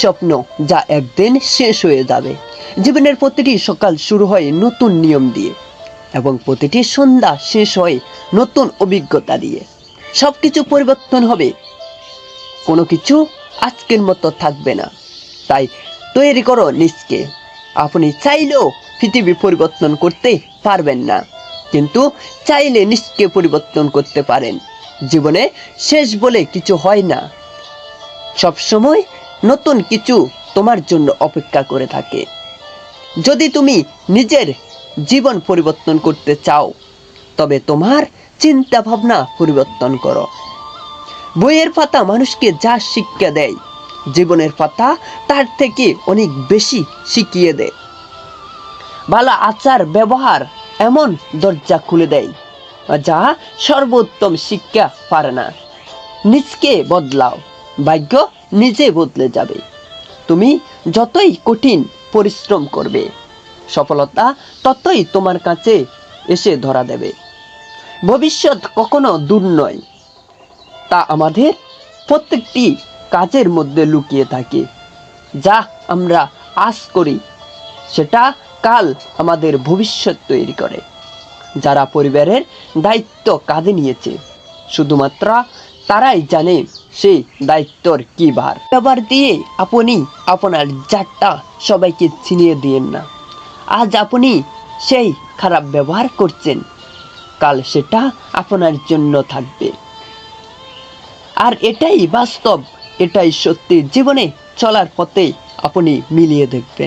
স্বপ্ন যা একদিন শেষ হয়ে যাবে। জীবনের প্রতিটি সকাল শুরু হয় নতুন নিয়ম দিয়ে এবং প্রতিটি সন্ধ্যা শেষ হয় নতুন অভিজ্ঞতা দিয়ে। সব কিছু পরিবর্তন হবে। কোনো কিছু আজকের মতো থাকবে না। তাই তৈরি করো নিজকে। আপনি চাইলেও পৃথিবী পরিবর্তন করতে পারবেন না। কিন্তু চাইলে নিজকে পরিবর্তন করতে পারেন। জীবনে শেষ বলে কিছু হয় না। সবসময় নতুন কিছু তোমার জন্য অপেক্ষা করে থাকে। যদি তুমি নিজের জীবন পরিবর্তন করতে চাও, তবে তোমার চিন্তা ভাবনা পরিবর্তন করো। বইয়ের পাতা মানুষকে যা শিক্ষা দেয়, জীবনের পাতা তার থেকে অনেক বেশি শিখিয়ে দেয়। ভালো আচার ব্যবহার এমন দরজা খুলে দেয়, যা সর্বোত্তম শিক্ষা পারে না। নিজকে বদলাও। ভাগ্য নিজে বদলে যাবে। তুমি যতই কঠিন পরিশ্রম করবে, সফলতা ততই তোমার কাছে এসে ধরা দেবে। ভবিষ্যৎ কখনো দূর নয়। তা আমাদের প্রত্যেকটি কাজের মধ্যে লুকিয়ে থাকে। যা আমরা আশ করি, সেটা কাল আমাদের ভবিষ্যৎ তৈরি করে। যারা পরিবারের দায়িত্ব কাঁধে নিয়েছে, শুধুমাত্র তারাই জানে সেই দায়িত্বর কি ভার? ব্যবহার দিয়ে আপনি আপনার জাতটা সবাইকে ছিনিয়ে দিয়েন না। আজ আপনি সেই খারাপ ব্যবহার করছেন, কাল সেটা আপনার জন্য থাকবে। আর এটাই বাস্তব, এটাই সত্যি। জীবনে চলার পথে আপনি মিলিয়ে দেখবেন।